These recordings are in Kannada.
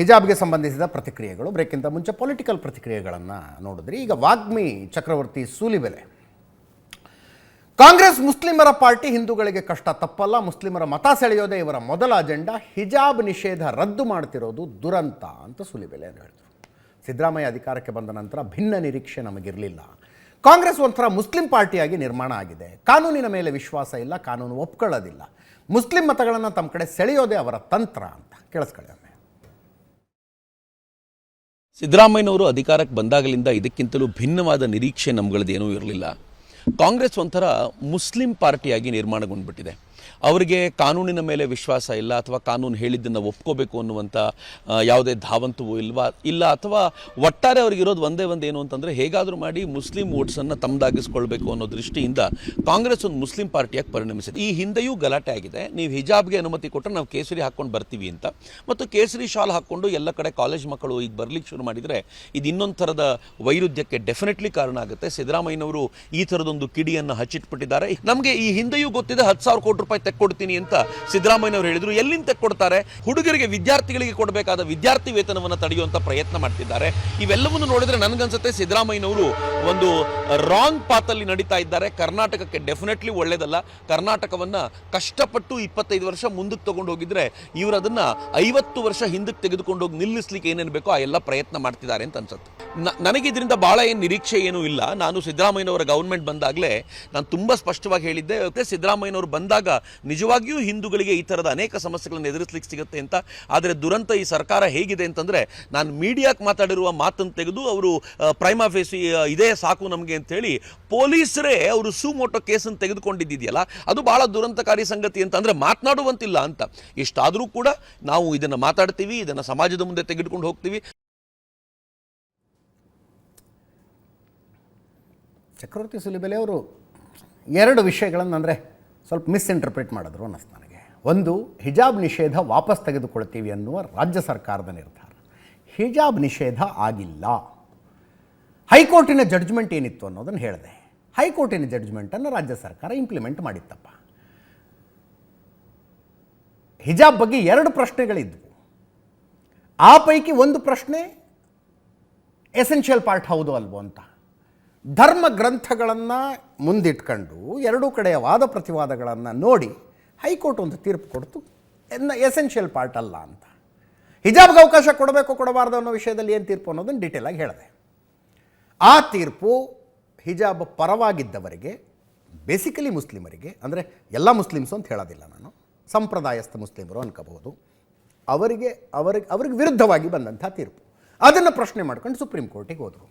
ಹಿಜಾಬ್ಗೆ ಸಂಬಂಧಿಸಿದ ಪ್ರತಿಕ್ರಿಯೆಗಳು. ಬ್ರೇಕ್ಗಿಂತ ಮುಂಚೆ ಪೊಲಿಟಿಕಲ್ ಪ್ರತಿಕ್ರಿಯೆಗಳನ್ನು ನೋಡಿದ್ರಿ. ಈಗ ವಾಗ್ಮಿ ಚಕ್ರವರ್ತಿ ಸೂಲಿಬೆಲೆ. ಕಾಂಗ್ರೆಸ್ ಮುಸ್ಲಿಮರ ಪಾರ್ಟಿ ಹಿಂದೂಗಳಿಗೆ ಕಷ್ಟ. ತಪ್ಪಲ್ಲ, ಮುಸ್ಲಿಮರ ಮತ ಸೆಳೆಯೋದೇ ಇವರ ಮೊದಲ ಅಜೆಂಡಾ. ಹಿಜಾಬ್ ನಿಷೇಧ ರದ್ದು ಮಾಡ್ತಿರೋದು ದುರಂತ ಅಂತ ಸುಲಿಬೆಲೆ ಅಂತ ಹೇಳಿದರು. ಸಿದ್ದರಾಮಯ್ಯ ಅಧಿಕಾರಕ್ಕೆ ಬಂದ ನಂತರ ಭಿನ್ನ ನಿರೀಕ್ಷೆ ನಮಗಿರಲಿಲ್ಲ. ಕಾಂಗ್ರೆಸ್ ಒಂಥರ ಮುಸ್ಲಿಂ ಪಾರ್ಟಿಯಾಗಿ ನಿರ್ಮಾಣ ಆಗಿದೆ. ಕಾನೂನಿನ ಮೇಲೆ ವಿಶ್ವಾಸ ಇಲ್ಲ, ಕಾನೂನು ಒಪ್ಕೊಳ್ಳೋದಿಲ್ಲ. ಮುಸ್ಲಿಂ ಮತಗಳನ್ನು ತಮ್ಮ ಕಡೆ ಸೆಳೆಯೋದೇ ಅವರ ತಂತ್ರ ಅಂತ. ಕೇಳಿಸ್ಕೊಳ್ಳಿ ಸಿದ್ದರಾಮಯ್ಯನವರು ಅಧಿಕಾರಕ್ಕೆ ಬಂದಾಗಲಿಂದ ಇದಕ್ಕಿಂತಲೂ ಭಿನ್ನವಾದ ನಿರೀಕ್ಷೆ ನಮ್ಗಳದ್ದೇನೂ ಇರಲಿಲ್ಲ. ಕಾಂಗ್ರೆಸ್ ಒಂಥರ ಮುಸ್ಲಿಂ ಪಾರ್ಟಿಯಾಗಿ ನಿರ್ಮಾಣಗೊಂಡ್ಬಿಟ್ಟಿದೆ. ಅವರಿಗೆ ಕಾನೂನಿನ ಮೇಲೆ ವಿಶ್ವಾಸ ಇಲ್ಲ ಅಥವಾ ಕಾನೂನು ಹೇಳಿದ್ದನ್ನು ಒಪ್ಕೋಬೇಕು ಅನ್ನುವಂಥ ಯಾವುದೇ ಧಾವಂತವೂ ಇಲ್ವಾ, ಇಲ್ಲ ಅಥವಾ ಒಟ್ಟಾರೆ ಅವ್ರಿಗಿರೋದು ಒಂದೇ ಒಂದು ಏನು ಅಂತಂದರೆ ಹೇಗಾದರೂ ಮಾಡಿ ಮುಸ್ಲಿಂ ವೋಟ್ಸನ್ನು ತಮ್ಮದಾಗಿಸ್ಕೊಳ್ಬೇಕು ಅನ್ನೋ ದೃಷ್ಟಿಯಿಂದ ಕಾಂಗ್ರೆಸ್ ಒಂದು ಮುಸ್ಲಿಂ ಪಾರ್ಟಿಯಾಗಿ ಪರಿಣಮಿಸಿದೆ. ಈ ಹಿಂದೆಯೂ ಗಲಾಟೆ ಆಗಿದೆ. ನೀವು ಹಿಜಾಬ್ಗೆ ಅನುಮತಿ ಕೊಟ್ಟರೆ ನಾವು ಕೇಸರಿ ಹಾಕ್ಕೊಂಡು ಬರ್ತೀವಿ ಅಂತ. ಮತ್ತು ಕೇಸರಿ ಶಾಲ್ ಹಾಕ್ಕೊಂಡು ಎಲ್ಲ ಕಡೆ ಕಾಲೇಜ್ ಮಕ್ಕಳು ಈಗ ಬರಲಿಕ್ಕೆ ಶುರು ಮಾಡಿದರೆ ಇದು ಇನ್ನೊಂದು ಥರದ ವೈರುಧ್ಯಕ್ಕೆ ಡೆಫಿನೆಟ್ಲಿ ಕಾರಣ ಆಗುತ್ತೆ. ಸಿದ್ದರಾಮಯ್ಯನವರು ಈ ಥರದೊಂದು ಕಿಡಿಯನ್ನು ಹಚ್ಚಿಟ್ಬಿಟ್ಟಿದ್ದಾರೆ. ನಮಗೆ ಈ ಹಿಂದೆಯೂ ಗೊತ್ತಿದೆ ಹತ್ತು ಸಾವಿರ ಕೋಟಿ ರೂಪಾಯಿ ತೆಕ್ಕೊಡ್ತೀನಿ ಅಂತ ಸಿದ್ದರಾಮಯ್ಯನವರು ಹೇಳಿದ್ರು. ಎಲ್ಲಿಂದ ತೆಕ್ಕೊಡ್ತಾರೆ ಹುಡುಗರಿಗೆ, ವಿದ್ಯಾರ್ಥಿಗಳಿಗೆ ಕೊಡಬೇಕಾದ ವಿದ್ಯಾರ್ಥಿ ವೇತನವನ್ನು ತಡೆಯುವಂಥ ಪ್ರಯತ್ನ ಮಾಡ್ತಿದ್ದಾರೆ. ಇವೆಲ್ಲವನ್ನು ನೋಡಿದ್ರೆ ನನಗನ್ಸುತ್ತೆ ಸಿದ್ದರಾಮಯ್ಯನವರು ಒಂದು ರಾಂಗ್ ಪಾತಲ್ಲಿ ನಡೀತಾ ಇದ್ದಾರೆ. ಕರ್ನಾಟಕಕ್ಕೆ ಡೆಫಿನೆಟ್ಲಿ ಒಳ್ಳೇದಲ್ಲ. ಕರ್ನಾಟಕವನ್ನ ಕಷ್ಟಪಟ್ಟು ಇಪ್ಪತ್ತೈದು ವರ್ಷ ಮುಂದಕ್ಕೆ ತಗೊಂಡು ಹೋಗಿದ್ರೆ ಇವರು ಅದನ್ನ ಐವತ್ತು ವರ್ಷ ಹಿಂದಕ್ಕೆ ತೆಗೆದುಕೊಂಡು ಹೋಗಿ ನಿಲ್ಲಿಸ್ಲಿಕ್ಕೆ ಏನೇನು ಬೇಕೋ ಆ ಎಲ್ಲ ಪ್ರಯತ್ನ ಮಾಡ್ತಿದ್ದಾರೆ ಅಂತ ಅನ್ಸುತ್ತೆ. ನನಗೆ ಇದರಿಂದ ಬಹಳ ಏನು ನಿರೀಕ್ಷೆ ಏನೂ ಇಲ್ಲ. ನಾನು ಸಿದ್ದರಾಮಯ್ಯನವರ ಗೌರ್ಮೆಂಟ್ ಬಂದಾಗಲೇ ನಾನು ತುಂಬ ಸ್ಪಷ್ಟವಾಗಿ ಹೇಳಿದ್ದೆ. ಸಿದ್ದರಾಮಯ್ಯನವರು ಬಂದಾಗ ನಿಜವಾಗಿಯೂ ಹಿಂದೂಗಳಿಗೆ ಈ ಥರದ ಅನೇಕ ಸಮಸ್ಯೆಗಳನ್ನು ಎದುರಿಸಲಿಕ್ಕೆ ಸಿಗುತ್ತೆ ಅಂತ. ಆದರೆ ದುರಂತ ಈ ಸರ್ಕಾರ ಹೇಗಿದೆ ಅಂತಂದರೆ ನಾನು ಮೀಡಿಯಾಕ್ಕೆ ಮಾತಾಡಿರುವ ಮಾತನ್ನು ತೆಗೆದು ಅವರು ಪ್ರೈಮ್ ಫೇಸಿ ಇದೇ ಸಾಕು ನಮಗೆ ಅಂತೇಳಿ ಪೊಲೀಸರೇ ಅವರು ಸುಮೋಟೋ ಕೇಸನ್ನು ತೆಗೆದುಕೊಂಡಿದ್ದಿದೆಯಲ್ಲ, ಅದು ಭಾಳ ದುರಂತಕಾರಿ ಸಂಗತಿ ಅಂತ. ಅಂದರೆ ಮಾತನಾಡುವಂತಿಲ್ಲ ಅಂತ. ಇಷ್ಟಾದರೂ ಕೂಡ ನಾವು ಇದನ್ನು ಮಾತಾಡ್ತೀವಿ, ಇದನ್ನು ಸಮಾಜದ ಮುಂದೆ ತೆಗೆದುಕೊಂಡು ಹೋಗ್ತೀವಿ. ಚಕ್ರವರ್ತಿ ಸುಲಿಬೆಲೆ ಅವರು ಎರಡು ವಿಷಯಗಳನ್ನು ಅಂದರೆ ಸ್ವಲ್ಪ ಮಿಸ್ಇಂಟರ್ಪ್ರಿಟ್ ಮಾಡಿದ್ರು ಅನ್ನಿಸ್ತು ನನಗೆ. ಒಂದು, ಹಿಜಾಬ್ ನಿಷೇಧ ವಾಪಸ್ ತೆಗೆದುಕೊಳ್ತೀವಿ ಅನ್ನುವ ರಾಜ್ಯ ಸರ್ಕಾರದ ನಿರ್ಧಾರ. ಹಿಜಾಬ್ ನಿಷೇಧ ಆಗಿಲ್ಲ. ಹೈಕೋರ್ಟಿನ ಜಡ್ಜ್ಮೆಂಟ್ ಏನಿತ್ತು ಅನ್ನೋದನ್ನು ಹೇಳಿದೆ. ಹೈಕೋರ್ಟಿನ ಜಡ್ಜ್ಮೆಂಟನ್ನು ರಾಜ್ಯ ಸರ್ಕಾರ ಇಂಪ್ಲಿಮೆಂಟ್ ಮಾಡಿತ್ತಪ್ಪ. ಹಿಜಾಬ್ ಬಗ್ಗೆ ಎರಡು ಪ್ರಶ್ನೆಗಳಿದ್ವು. ಆ ಪೈಕಿ ಒಂದು ಪ್ರಶ್ನೆ ಎಸೆನ್ಷಿಯಲ್ ಪಾರ್ಟ್ ಹೌದು ಅಲ್ವೋ ಅಂತ. ಧರ್ಮ ಗ್ರಂಥಗಳನ್ನು ಮುಂದಿಟ್ಕೊಂಡು ಎರಡೂ ಕಡೆಯ ವಾದ ಪ್ರತಿವಾದಗಳನ್ನು ನೋಡಿ ಹೈಕೋರ್ಟ್ ಒಂದು ತೀರ್ಪು ಕೊಡ್ತು. ಎನ್ನ ಎಸೆನ್ಷಿಯಲ್ ಪಾರ್ಟ್ ಅಲ್ಲ ಅಂತ. ಹಿಜಾಬ್ಗೆ ಅವಕಾಶ ಕೊಡಬೇಕು, ಕೊಡಬಾರ್ದು ಅನ್ನೋ ವಿಷಯದಲ್ಲಿ ಏನು ತೀರ್ಪು ಅನ್ನೋದನ್ನು ಡೀಟೇಲಾಗಿ ಹೇಳಿದೆ. ಆ ತೀರ್ಪು ಹಿಜಾಬ್ ಪರವಾಗಿದ್ದವರಿಗೆ ಬೇಸಿಕಲಿ ಮುಸ್ಲಿಮರಿಗೆ, ಅಂದರೆ ಎಲ್ಲ ಮುಸ್ಲಿಮ್ಸು ಅಂತ ಹೇಳೋದಿಲ್ಲ ನಾನು, ಸಂಪ್ರದಾಯಸ್ಥ ಮುಸ್ಲಿಮರು ಅನ್ಕೋಬಹುದು, ಅವರಿಗೆ ಅವರಿಗೆ, ಅವ್ರಿಗೆ ವಿರುದ್ಧವಾಗಿ ಬಂದಂಥ ತೀರ್ಪು. ಅದನ್ನು ಪ್ರಶ್ನೆ ಮಾಡ್ಕೊಂಡು ಸುಪ್ರೀಂ ಕೋರ್ಟಿಗೆ ಹೋದರು.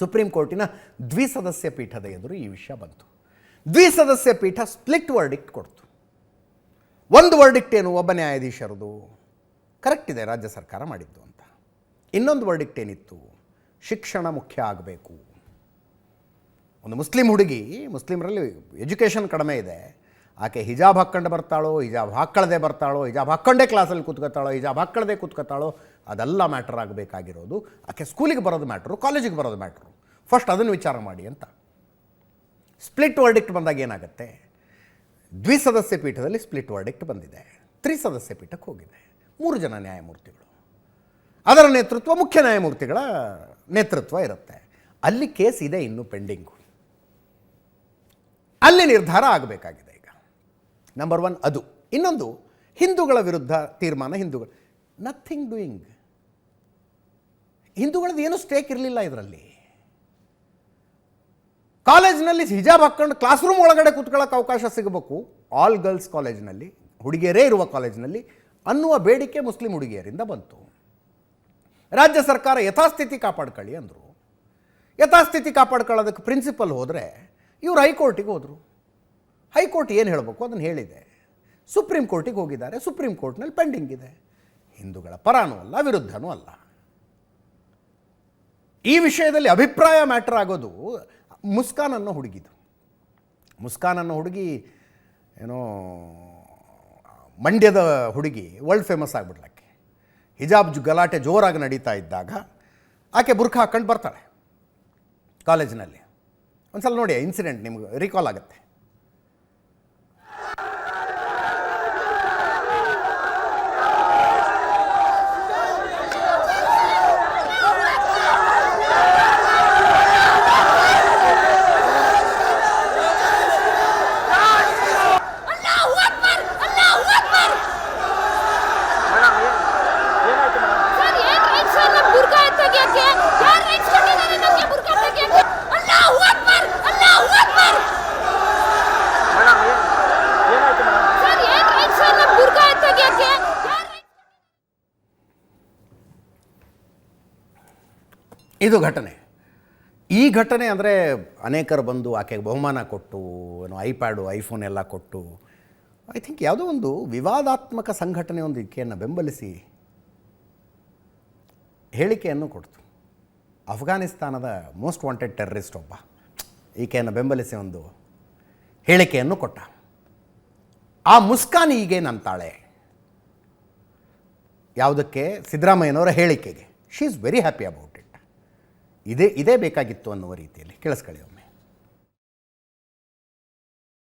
ಸುಪ್ರೀಂ ಕೋರ್ಟಿನ ದ್ವಿಸದಸ್ಯ ಪೀಠದ ಎದುರು ಈ ವಿಷಯ ಬಂತು. ದ್ವಿಸದಸ್ಯ ಪೀಠ ಸ್ಪ್ಲಿಟ್ ವರ್ಡಿಕ್ಟ್ ಕೊಡ್ತು. ಒಂದು ವರ್ಡಿಕ್ಟ್ ಏನು? ಒಬ್ಬ ನ್ಯಾಯಾಧೀಶರದು. ಕರೆಕ್ಟ್ ಇದೆ, ರಾಜ್ಯ ಸರ್ಕಾರ ಮಾಡಿದ್ದು ಅಂತ. ಇನ್ನೊಂದು ವರ್ಡಿಕ್ಟ್ ಏನಿತ್ತು? ಶಿಕ್ಷಣ ಮುಖ್ಯ ಆಗಬೇಕು. ಒಂದು ಮುಸ್ಲಿಂ ಹುಡುಗಿ, ಮುಸ್ಲಿಮರಲ್ಲಿ ಎಜುಕೇಷನ್ ಕಡಿಮೆ ಇದೆ. ಆಕೆ ಹಿಜಾಬ್ ಹಾಕ್ಕೊಂಡು ಬರ್ತಾಳೋ, ಹಿಜಾಬ್ ಹಾಕ್ಕೊಳ್ಳದೆ ಬರ್ತಾಳೋ, ಹಿಜಾಬ್ ಹಾಕ್ಕೊಂಡೇ ಕ್ಲಾಸಲ್ಲಿ ಕೂತ್ಕೋತಾಳೋ, ಹಿಜಾಬ್ ಹಾಕ್ಕೊಳ್ಳದೆ ಕೂತ್ಕೋತಾಳೋ, ಅದೆಲ್ಲ ಮ್ಯಾಟರ್ ಆಗಬೇಕಾಗಿರೋದು. ಆಕೆ ಸ್ಕೂಲಿಗೆ ಬರೋದು ಮ್ಯಾಟ್ರು ಕಾಲೇಜಿಗೆ ಬರೋದು ಮ್ಯಾಟ್ರು ಫಸ್ಟ್ ಅದನ್ನು ವಿಚಾರ ಮಾಡಿ ಅಂತ. ಸ್ಪ್ಲಿಟ್ ವರ್ಡಿಕ್ಟ್ ಬಂದಾಗ ಏನಾಗುತ್ತೆ? ದ್ವಿಸದಸ್ಯ ಪೀಠದಲ್ಲಿ ಸ್ಪ್ಲಿಟ್ ವರ್ಡಿಕ್ಟ್ ಬಂದಿದೆ. ತ್ರಿಸದಸ್ಯ ಪೀಠಕ್ಕೆ ಹೋಗಿದೆ. ಮೂರು ಜನ ನ್ಯಾಯಮೂರ್ತಿಗಳು. ಅದರ ನೇತೃತ್ವ ಮುಖ್ಯ ನ್ಯಾಯಮೂರ್ತಿಗಳ ನೇತೃತ್ವ ಇರುತ್ತೆ. ಅಲ್ಲಿ ಕೇಸ್ ಇದೆ ಇನ್ನೂ ಪೆಂಡಿಂಗು ಅಲ್ಲಿ ನಿರ್ಧಾರ ಆಗಬೇಕಾಗಿದೆ. ನಂಬರ್ ಒನ್ ಅದು. ಇನ್ನೊಂದು, ಹಿಂದೂಗಳ ವಿರುದ್ಧ ತೀರ್ಮಾನ ಹಿಂದೂಗಳು. ನಥಿಂಗ್ ಡೂಯಿಂಗ್ ಹಿಂದೂಗಳದ್ದು ಏನೂ ಸ್ಟೇಕ್ ಇರಲಿಲ್ಲ ಇದರಲ್ಲಿ. ಕಾಲೇಜ್ನಲ್ಲಿ ಹಿಜಾಬ್ ಹಾಕ್ಕೊಂಡು ಕ್ಲಾಸ್ ರೂಮ್ ಒಳಗಡೆ ಕೂತ್ಕೊಳ್ಳೋಕೆ ಅವಕಾಶ ಸಿಗಬೇಕು. ಆಲ್ ಗರ್ಲ್ಸ್ ಕಾಲೇಜ್ನಲ್ಲಿ ಹುಡುಗಿಯರೇ ಇರುವ ಕಾಲೇಜಿನಲ್ಲಿ ಅನ್ನುವ ಬೇಡಿಕೆ ಮುಸ್ಲಿಂ ಹುಡುಗಿಯರಿಂದ ಬಂತು. ರಾಜ್ಯ ಸರ್ಕಾರ ಯಥಾಸ್ಥಿತಿ ಕಾಪಾಡ್ಕೊಳ್ಳಿ ಅಂದರು. ಯಥಾಸ್ಥಿತಿ ಕಾಪಾಡ್ಕೊಳ್ಳೋದಕ್ಕೆ ಪ್ರಿನ್ಸಿಪಲ್ ಹೋದರೆ ಇವರು ಹೈಕೋರ್ಟಿಗೆ ಹೋದರು. ಹೈಕೋರ್ಟ್ ಏನು ಹೇಳಬೇಕು? ಅದನ್ನು ಹೇಳಿದೆ. ಸುಪ್ರೀಂ ಕೋರ್ಟಿಗೆ ಹೋಗಿದ್ದಾರೆ. ಸುಪ್ರೀಂ ಕೋರ್ಟ್ನಲ್ಲಿ ಪೆಂಡಿಂಗ್ ಇದೆ. ಹಿಂದೂಗಳ ಪರಾನೂ ಅಲ್ಲ, ವಿರುದ್ಧನೂ ಅಲ್ಲ. ಈ ವಿಷಯದಲ್ಲಿ ಅಭಿಪ್ರಾಯ ಮ್ಯಾಟರ್ ಆಗೋದು ಮುಸ್ಕಾನನ್ನು ಹುಡುಗಿದು. ಮುಸ್ಕಾನನ್ನು ಹುಡುಗಿ, ಏನೋ, ಮಂಡ್ಯದ ಹುಡುಗಿ ವರ್ಲ್ಡ್ ಫೇಮಸ್ ಆಗಿಬಿಡ್ಲಕ್ಕೆ. ಹಿಜಾಬ್ ಗಲಾಟೆ ಜೋರಾಗಿ ನಡೀತಾ ಇದ್ದಾಗ ಆಕೆ ಬುರ್ಖ ಹಾಕ್ಕೊಂಡು ಬರ್ತಾಳೆ ಕಾಲೇಜಿನಲ್ಲಿ. ಒಂದ್ಸಲ ನೋಡಿ ಇನ್ಸಿಡೆಂಟ್ ನಿಮ್ಗೆ ರಿಕಾಲ್ ಆಗುತ್ತೆ. ಇದು ಘಟನೆ. ಈ ಘಟನೆ ಅಂದರೆ ಅನೇಕರು ಬಂದು ಆಕೆಗೆ ಬಹುಮಾನ ಕೊಟ್ಟು, ಏನು ಐಪ್ಯಾಡು, ಐಫೋನ್ ಎಲ್ಲ ಕೊಟ್ಟು ಐ ಥಿಂಕ್ ಯಾವುದೋ ಒಂದು ವಿವಾದಾತ್ಮಕ ಸಂಘಟನೆ ಒಂದು ಈಕೆಯನ್ನು ಬೆಂಬಲಿಸಿ ಹೇಳಿಕೆಯನ್ನು ಕೊಡ್ತು. ಅಫ್ಘಾನಿಸ್ತಾನದ ಮೋಸ್ಟ್ ವಾಂಟೆಡ್ ಟೆರ್ರಿಸ್ಟ್ ಒಬ್ಬ ಈಕೆಯನ್ನು ಬೆಂಬಲಿಸಿ ಒಂದು ಹೇಳಿಕೆಯನ್ನು ಕೊಟ್ಟ. ಆ ಮುಸ್ಕಾನ್ ಈಗೇನಂತಾಳೆ ಯಾವುದಕ್ಕೆ? ಸಿದ್ದರಾಮಯ್ಯನವರ ಹೇಳಿಕೆಗೆ. She is very happy about ಇದೇ ಇದೇ ಬೇಕಾಗಿತ್ತು ಅನ್ನುವ ರೀತಿಯಲ್ಲಿ ಕೇಳಿಸ್ಕೊಳ್ಳಿ ಒಮ್ಮೆ.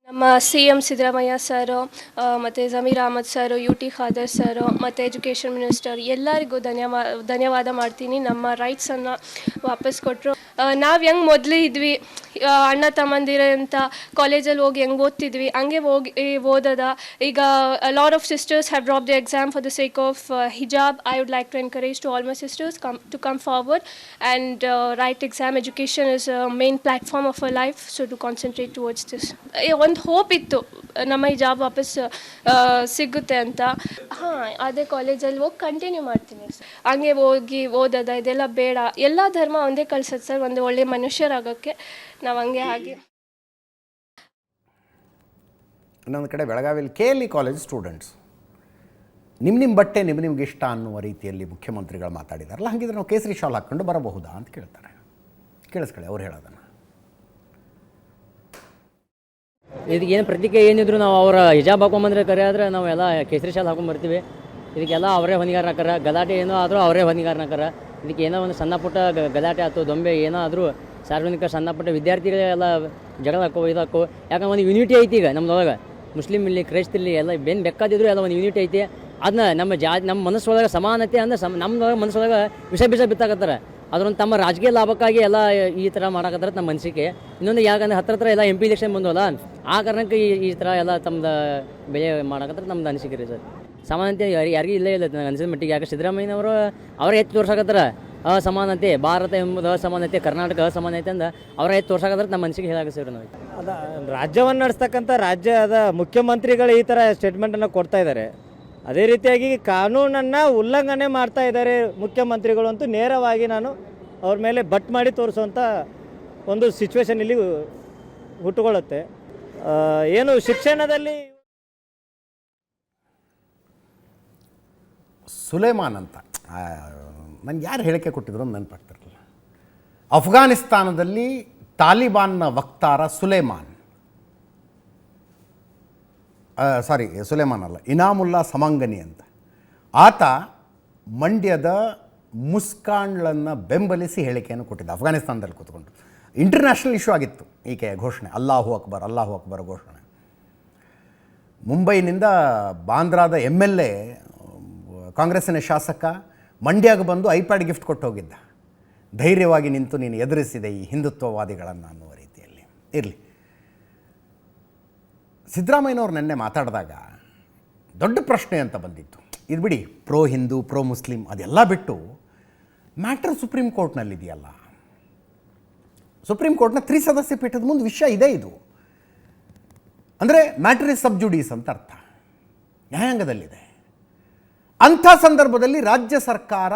ನಮ್ಮ ಸಿ ಎಂ ಸಿದ್ದರಾಮಯ್ಯ ಸರು ಮತ್ತು Zameer Ahmed sir, U T Khader sir, ಮತ್ತು ಎಜುಕೇಷನ್ ಮಿನಿಸ್ಟರ್ ಎಲ್ಲರಿಗೂ ಧನ್ಯವಾದ ಧನ್ಯವಾದ ಮಾಡ್ತೀನಿ. ನಮ್ಮ ರೈಟ್ಸನ್ನು ವಾಪಸ್ ಕೊಟ್ಟರು. ನಾವು ಹೆಂಗೆ ಮೊದಲೇ ಇದ್ವಿ ಅಣ್ಣ ತಮ್ಮಂದಿರ ಅಂತ ಕಾಲೇಜಲ್ಲಿ ಹೋಗಿ ಹೆಂಗೆ ಓದ್ತಿದ್ವಿ, ಹಂಗೆ ಹೋಗಿ ಓದದ. ಈಗ lot of sisters have drop the exam for the sake of hijab I would like to encourage to all my sisters come to come forward and write exam education is main platform of a life so to concentrate towards this ಒಂದು ಹೋಪ್ ಇತ್ತು, ನಮ್ಮ ಈ ಜಾಬ್ ವಾಪಸ್ ಸಿಗುತ್ತೆ ಅಂತ. ಹಾಂ, ಅದೇ ಕಾಲೇಜಲ್ಲಿ ಹೋಗಿ ಕಂಟಿನ್ಯೂ ಮಾಡ್ತೀನಿ. ಹಂಗೆ ಹೋಗಿ ಓದೋದ, ಇದೆಲ್ಲ ಬೇಡ. ಎಲ್ಲ ಧರ್ಮ ಒಂದೇ ಕಳ್ಸತ್ತೆ ಸರ್ ಒಂದು ಒಳ್ಳೆ ಮನುಷ್ಯರಾಗೋಕ್ಕೆ ನಾವು ಹಂಗೆ ಆಗಿ ಇನ್ನೊಂದು ಕಡೆ ಬೆಳಗಾವಿಯಲ್ಲಿ K L E college students ನಿಮ್ಮ ನಿಮ್ಮ ಬಟ್ಟೆ ನಿಮ್ಮ ನಿಮ್ಗೆ ಇಷ್ಟ ಅನ್ನುವ ರೀತಿಯಲ್ಲಿ ಮುಖ್ಯಮಂತ್ರಿಗಳು ಮಾತಾಡಿದಾರಲ್ಲ ಹಾಗಿದ್ರೆ ನಾವು ಕೇಸರಿ ಶಾಲ್ ಹಾಕ್ಕೊಂಡು ಬರಬಹುದಾ ಅಂತ ಕೇಳ್ತಾರೆ. ಕೇಳಿಸ್ಕೊಳ್ಳಿ ಅವ್ರು ಹೇಳೋದನ್ನು. ಇದಕ್ಕೆ ಏನು ಪ್ರತಿಕ್ರಿಯೆ ಏನಿದ್ರು ನಾವು ಅವರ ಹಿಜಾಬ್ ಹಾಕೊಂಬಂದ್ರೆ ಕರೆ ಆದರೆ ನಾವೆಲ್ಲ ಎಲ್ಲ ಕೇಸರಿ ಶಾಲ್ ಹಾಕೊಂಡ್ಬರ್ತೀವಿ ಇದಕ್ಕೆಲ್ಲ ಅವರೇ ಹೊಣೆಗಾರನ ಕರ ಗಲಾಟೆ ಏನೋ ಆದರೂ ಅವರೇ ಹೊಣೆಗಾರನ ಹಾಕಾರ ಇದಕ್ಕೆ ಏನೋ ಒಂದು ಸಣ್ಣ ಪುಟ್ಟ ಗಲಾಟೆ ಆಯ್ತು, ದೊಂಬೆ, ಏನೋ ಆದರೂ ಸಾರ್ವಜನಿಕ ಸಣ್ಣ ಪುಟ್ಟ ವಿದ್ಯಾರ್ಥಿಗಳೆಲ್ಲ ಜಗಳ ಹಾಕೋ ಇದಾಕೋ ಯಾಕಂದ್ರೆ ಒಂದು ಯೂನಿಟಿ ಐತಿ ಈಗ ನಮ್ಮದೊಳಗೆ ಮುಸ್ಲಿಮ್ ಇಲ್ಲಿ, ಕ್ರೈಸ್ತ ಇಲ್ಲಿ, ಎಲ್ಲ ಬೆನ್ ಬೆಕ್ಕಾದಿದ್ರು ಎಲ್ಲ ಒಂದು ಯೂನಿಟಿ ಐತಿ. ಅದನ್ನ ನಮ್ಮ ಜಾ ನಮ್ಮ ಮನಸ್ಸೊಳಗೆ ಸಮಾನತೆ ಅಂದ್ರೆ ಸಮ ನಮ್ಮದೊಳಗೆ ಮನಸ್ಸೊಳಗೆ ವಿಷ ಬಿಸ ಬಿತ್ತಾಕತ್ತಾರೆ. ಅದ್ರೊಂದು ತಮ್ಮ ರಾಜಕೀಯ ಲಾಭಕ್ಕಾಗಿ ಎಲ್ಲ ಈ ಥರ ಮಾಡಕತ್ತಾರ ನಮ್ಮ ಮನಸ್ಸಿಗೆ. ಇನ್ನೊಂದು ಯಾಕಂದ್ರೆ ಹತ್ರ ಹತ್ರ ಎಲ್ಲ ಎಂ ಪಿ ಇಲೆಕ್ಷನ್ ಬಂದವಲ್ಲ, ಆ ಕಾರಣಕ್ಕೆ ಈ ಈ ಥರ ಎಲ್ಲ ತಮ್ಮದು ಬೆಳೆ ಮಾಡಕತ್ತಾರ ನಮ್ದು ಅನಿಸಿಕೆ ರೀ ಸರ್. ಸಮಾನತೆ ಯಾರು, ಯಾರಿಗೂ ಇಲ್ಲೇ ಇಲ್ಲ ನನಗೆ ಅನಿಸಿದ ಮಟ್ಟಿಗೆ. ಯಾಕೆ ಸಿದ್ದರಾಮಯ್ಯನವರು ಅವರೇ ಎತ್ತು ತೋರ್ಸಕತ್ತಾರ. ಅಸಮಾನತೆ, ಭಾರತ ಎಂಬುದು ಅಸಮಾನತೆ, ಕರ್ನಾಟಕ ಅಸಮಾನತೆ ಅಂದ ಅವರ ಎತ್ತು ತೋರ್ಸಕತ್ತಾರ ನಮ್ಮ ಮನಸ್ಸಿಗೆ ಹೇಳಕ್ಕೆ ಸರ್ ನಾವು ಅದ, ರಾಜ್ಯವನ್ನು ನಡೆಸ್ತಕ್ಕಂಥ ರಾಜ್ಯದ ಮುಖ್ಯಮಂತ್ರಿಗಳು ಈ ಥರ ಸ್ಟೇಟ್ಮೆಂಟನ್ನು ಕೊಡ್ತಾ ಇದ್ದಾರೆ. ಅದೇ ರೀತಿಯಾಗಿ ಕಾನೂನನ್ನು ಉಲ್ಲಂಘನೆ ಮಾಡ್ತಾ ಇದ್ದಾರೆ ಮುಖ್ಯಮಂತ್ರಿಗಳು ಅಂತೂ ನೇರವಾಗಿ ನಾನು ಅವ್ರ ಮೇಲೆ ಬಟ್ ಮಾಡಿ ತೋರಿಸುವಂಥ ಒಂದು ಸಿಚುವೇಶನ್ ಇಲ್ಲಿ ಹುಟ್ಟುಕೊಳ್ಳುತ್ತೆ. ಏನು ಶಿಕ್ಷಣದಲ್ಲಿ ಸುಲೇಮಾನ್ ಅಂತ. ನನಗೆ ಯಾರು ಹೇಳಿಕೆ ಕೊಟ್ಟಿದ್ರು ನೆನಪಾಗ್ತಿರಲಿಲ್ಲ ಅಫ್ಘಾನಿಸ್ತಾನದಲ್ಲಿ ತಾಲಿಬಾನ್ನ ವಕ್ತಾರ ಸುಲೇಮಾನ್. ಸಾರಿ ಸುಲೇಮಾನ್ ಅಲ್ಲ, ಇನಾಮುಲ್ಲಾ ಸಮಂಗನಿ ಅಂತ. ಆತ ಮಂಡ್ಯದ ಮುಸ್ಕಾನ್ಗಳನ್ನು ಬೆಂಬಲಿಸಿ ಹೇಳಿಕೆಯನ್ನು ಕೊಟ್ಟಿದ್ದ, ಅಫ್ಘಾನಿಸ್ತಾನದಲ್ಲಿ ಕೂತ್ಕೊಂಡು. ಇಂಟರ್ನ್ಯಾಷನಲ್ ಇಶ್ಯೂ ಆಗಿತ್ತು ಈಕೆ ಘೋಷಣೆ, ಅಲ್ಲಾಹು ಅಕ್ಬರ್ ಅಲ್ಲಾಹು ಅಕ್ಬರ್ ಘೋಷಣೆ. ಮುಂಬೈನಿಂದ ಬಾಂದ್ರಾದ ಎಂ ಎಲ್ ಎ ಕಾಂಗ್ರೆಸ್ಸಿನ ಶಾಸಕ ಮಂಡ್ಯಾಗ ಬಂದು ಐಪ್ಯಾಡ್ ಗಿಫ್ಟ್ ಕೊಟ್ಟು ಹೋಗಿದ್ದ. ಧೈರ್ಯವಾಗಿ ನಿಂತು ನೀನು ಎದುರಿಸಿದೆ ಈ ಹಿಂದುತ್ವವಾದಿಗಳನ್ನು ಅನ್ನುವ ರೀತಿಯಲ್ಲಿ. ಇರಲಿ. ಸಿದ್ದರಾಮಯ್ಯನವ್ರು ನಿನ್ನೆ ಮಾತಾಡಿದಾಗ ದೊಡ್ಡ ಪ್ರಶ್ನೆ ಅಂತ ಬಂದಿತ್ತು. ಇದು ಬಿಡಿ, ಪ್ರೋ ಹಿಂದೂ, ಪ್ರೋ ಮುಸ್ಲಿಂ ಅದೆಲ್ಲ ಬಿಟ್ಟು ಮ್ಯಾಟ್ರ್ ಸುಪ್ರೀಂ ಕೋರ್ಟ್ನಲ್ಲಿದೆಯಲ್ಲ? ಸುಪ್ರೀಂ ಕೋರ್ಟ್ನ ತ್ರಿಸದಸ್ಯ ಪೀಠದ ಮುಂದೆ ವಿಷಯ ಇದೆ ಇದು. ಅಂದರೆ ಮ್ಯಾಟರ್ ಇಸ್ ಸಬ್ಜುಡೀಸ್ ಅಂತ ಅರ್ಥ. ನ್ಯಾಯಾಂಗದಲ್ಲಿದೆ. ಅಂಥ ಸಂದರ್ಭದಲ್ಲಿ ರಾಜ್ಯ ಸರ್ಕಾರ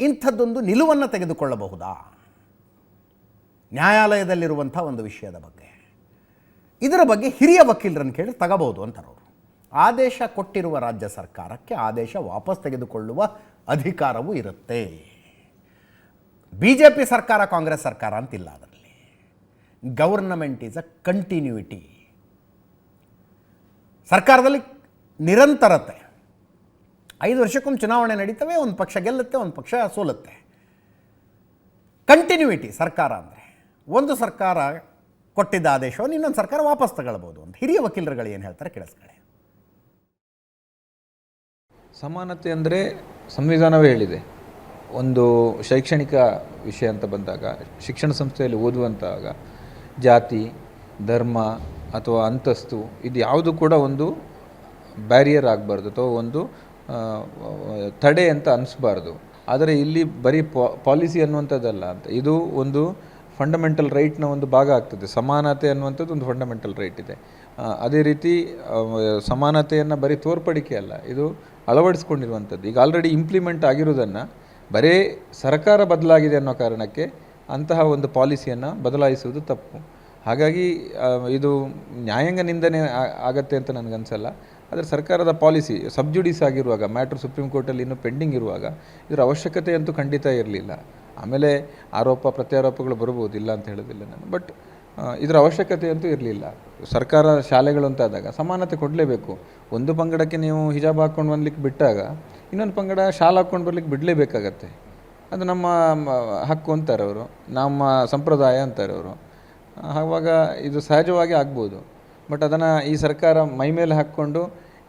ಇಂಥದ್ದೊಂದು ನಿಲುವನ್ನು ತೆಗೆದುಕೊಳ್ಳಬಹುದಾ? ನ್ಯಾಯಾಲಯದಲ್ಲಿರುವಂಥ ಒಂದು ವಿಷಯದ ಬಗ್ಗೆ. ಇದರ ಬಗ್ಗೆ ಹಿರಿಯ ವಕೀಲರನ್ನು ಕೇಳಿ ತಗಬಹುದು ಅಂತಾರವರು ಆದೇಶ ಕೊಟ್ಟಿರುವ ರಾಜ್ಯ ಸರ್ಕಾರಕ್ಕೆ ಆದೇಶ ವಾಪಸ್ ತೆಗೆದುಕೊಳ್ಳುವ ಅಧಿಕಾರವೂ ಇರುತ್ತೆ. ಬಿ ಜೆ ಪಿ ಸರ್ಕಾರ, ಕಾಂಗ್ರೆಸ್ ಸರ್ಕಾರ ಅಂತಿಲ್ಲ ಅದರಲ್ಲಿ. Government is a continuity. ಸರ್ಕಾರದಲ್ಲಿ ನಿರಂತರತೆ. ಐದು ವರ್ಷಕ್ಕೊಮ್ಮೆ ಚುನಾವಣೆ ನಡೀತವೆ, ಒಂದು ಪಕ್ಷ ಗೆಲ್ಲುತ್ತೆ, ಒಂದು ಪಕ್ಷ ಸೋಲುತ್ತೆ. ಕಂಟಿನ್ಯೂಟಿ ಸರ್ಕಾರ ಅಂದರೆ, ಒಂದು ಸರ್ಕಾರ ಕೊಟ್ಟಿದ್ದ ಆದೇಶವನ್ನು ಇನ್ನೊಂದು ಸರ್ಕಾರ ವಾಪಸ್ ತಗೊಳ್ಬೋದು ಅಂತ. ಹಿರಿಯ ವಕೀಲರುಗಳು ಏನು ಹೇಳ್ತಾರೆ ಕೇಳಿಸ್ಕೊಳ್ಳಿ. ಸಮಾನತೆ ಅಂದರೆ ಸಂವಿಧಾನವೇ ಹೇಳಿದೆ. ಒಂದು ಶೈಕ್ಷಣಿಕ ವಿಷಯ ಅಂತ ಬಂದಾಗ, ಶಿಕ್ಷಣ ಸಂಸ್ಥೆಯಲ್ಲಿ ಓದುವಂತಾಗ, ಜಾತಿ, ಧರ್ಮ ಅಥವಾ ಅಂತಸ್ತು ಇದು ಯಾವುದು ಕೂಡ ಒಂದು ಬ್ಯಾರಿಯರ್ ಆಗಬಾರ್ದು ಅಥವಾ ಒಂದು ತಡೆ ಅಂತ ಅನಿಸ್ಬಾರ್ದು. ಆದರೆ ಇಲ್ಲಿ ಬರೀ ಪಾಲಿಸಿ ಅನ್ನುವಂಥದ್ದಲ್ಲ. ಅಂತ ಇದು ಒಂದು ಫಂಡಮೆಂಟಲ್ ರೈಟ್ನ ಒಂದು ಭಾಗ ಆಗ್ತದೆ. ಸಮಾನತೆ ಅನ್ನುವಂಥದ್ದು ಒಂದು ಫಂಡಮೆಂಟಲ್ ರೈಟ್ ಇದೆ. ಅದೇ ರೀತಿ ಸಮಾನತೆಯನ್ನು ಬರೀ ತೋರ್ಪಡಿಕೆ ಅಲ್ಲ, ಇದು ಅಳವಡಿಸ್ಕೊಂಡಿರುವಂಥದ್ದು. ಈಗ ಆಲ್ರೆಡಿ ಇಂಪ್ಲಿಮೆಂಟ್ ಆಗಿರೋದನ್ನು ಬರೀ ಸರ್ಕಾರ ಬದಲಾಗಿದೆ ಅನ್ನೋ ಕಾರಣಕ್ಕೆ ಅಂತಹ ಒಂದು ಪಾಲಿಸಿಯನ್ನು ಬದಲಾಯಿಸುವುದು ತಪ್ಪು. ಹಾಗಾಗಿ ಇದು ನ್ಯಾಯಾಂಗ ನಿಂದನೆ ಆಗತ್ತೆ ಅಂತ ನನಗನ್ಸಲ್ಲ. ಆದರೆ ಸರ್ಕಾರದ ಪಾಲಿಸಿ ಸಬ್ಜುಡೀಸ್ ಆಗಿರುವಾಗ, ಮ್ಯಾಟ್ರ್ ಸುಪ್ರೀಂ ಕೋರ್ಟಲ್ಲಿ ಇನ್ನೂ ಪೆಂಡಿಂಗ್ ಇರುವಾಗ ಇದರ ಅವಶ್ಯಕತೆ ಅಂತೂ ಖಂಡಿತ ಇರಲಿಲ್ಲ. ಆಮೇಲೆ ಆರೋಪ, ಪ್ರತ್ಯಾರೋಪಗಳು ಬರ್ಬೋದು ಇಲ್ಲ ಅಂತ ಹೇಳೋದಿಲ್ಲ ನಾನು. ಬಟ್ ಇದರ ಅವಶ್ಯಕತೆ ಅಂತೂ ಇರಲಿಲ್ಲ. ಸರ್ಕಾರ ಶಾಲೆಗಳು ಅಂತ ಆದಾಗ ಸಮಾನತೆ ಕೊಡಲೇಬೇಕು. ಒಂದು ಪಂಗಡಕ್ಕೆ ನೀವು ಹಿಜಾಬ್ ಹಾಕ್ಕೊಂಡು ಬಂದಲಿಕ್ಕೆ ಬಿಟ್ಟಾಗ ಇನ್ನೊಂದು ಪಂಗಡ ಶಾಲೆ ಹಾಕ್ಕೊಂಡು ಬರ್ಲಿಕ್ಕೆ ಬಿಡಲೇಬೇಕಾಗತ್ತೆ. ಅದು ನಮ್ಮ ಹಕ್ಕು ಅಂತಾರೆ ಅವರು, ನಮ್ಮ ಸಂಪ್ರದಾಯ ಅಂತಾರೆ ಅವರು. ಆವಾಗ ಇದು ಸಹಜವಾಗಿ ಆಗ್ಬೋದು. ಬಟ್ ಅದನ್ನು ಈ ಸರ್ಕಾರ ಮೈ ಮೇಲೆ ಹಾಕ್ಕೊಂಡು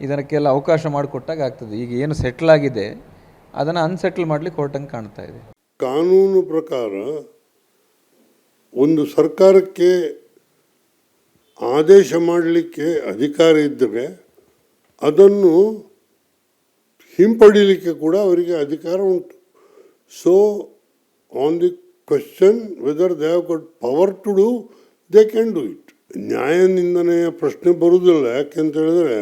ಇದಕ್ಕೆಲ್ಲ ಅವಕಾಶ ಮಾಡಿಕೊಟ್ಟಾಗ ಆಗ್ತದೆ. ಈಗ ಏನು ಸೆಟ್ಲ್ ಆಗಿದೆ, ಅದನ್ನು ಅನ್ಸೆಟ್ಲ್ ಮಾಡಲಿಕ್ಕೆ ಹೊರಟಂಗೆ ಕಾಣ್ತಾ ಇದೆ. ಕಾನೂನು ಪ್ರಕಾರ ಒಂದು ಸರ್ಕಾರಕ್ಕೆ ಆದೇಶ ಮಾಡಲಿಕ್ಕೆ ಅಧಿಕಾರ ಇದ್ದರೆ ಅದನ್ನು ಹಿಂಪಡೀಲಿಕ್ಕೆ ಕೂಡ ಅವರಿಗೆ ಅಧಿಕಾರ ಉಂಟು. So on the question whether they have got power to do they can do it ನ್ಯಾಯ ನಿಂದನೆಯ ಪ್ರಶ್ನೆ ಬರುವುದಿಲ್ಲ. ಯಾಕೆಂತ ಹೇಳಿದ್ರೆ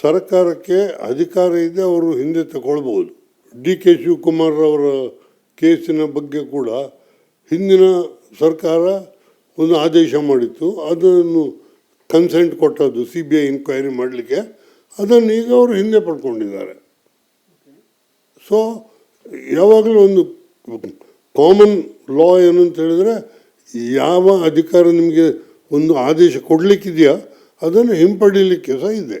ಸರ್ಕಾರಕ್ಕೆ ಅಧಿಕಾರ ಇದೆ ಅವರು ಹಿಂದೆ ತಗೊಳ್ಬೋದು ಡಿ ಕೆ ಶಿವಕುಮಾರ್ ಅವರ ಕೇಸಿನ ಬಗ್ಗೆ ಕೂಡ ಹಿಂದಿನ ಸರ್ಕಾರ ಒಂದು ಆದೇಶ ಮಾಡಿತ್ತು. ಅದನ್ನು ಕನ್ಸೆಂಟ್ ಕೊಟ್ಟದ್ದು ಸಿ ಬಿ ಐ ಇನ್ಕ್ವೈರಿ ಮಾಡಲಿಕ್ಕೆ. ಅದನ್ನು ಈಗ ಅವರು ಹಿಂದೆ ಪಡ್ಕೊಂಡಿದ್ದಾರೆ. ಸೊ ಯಾವಾಗಲೂ ಒಂದು ಕಾಮನ್ ಲಾ ಏನು ಅಂತ ಹೇಳಿದ್ರೆ ಯಾವ ಅಧಿಕಾರ ನಿಮಗೆ ಒಂದು ಆದೇಶ ಕೊಡಲಿಕ್ಕಿದೆಯಾ, ಅದನ್ನು ಹಿಂಪಡೀಲಿಕ್ಕೆ ಸಹ ಇದೆ.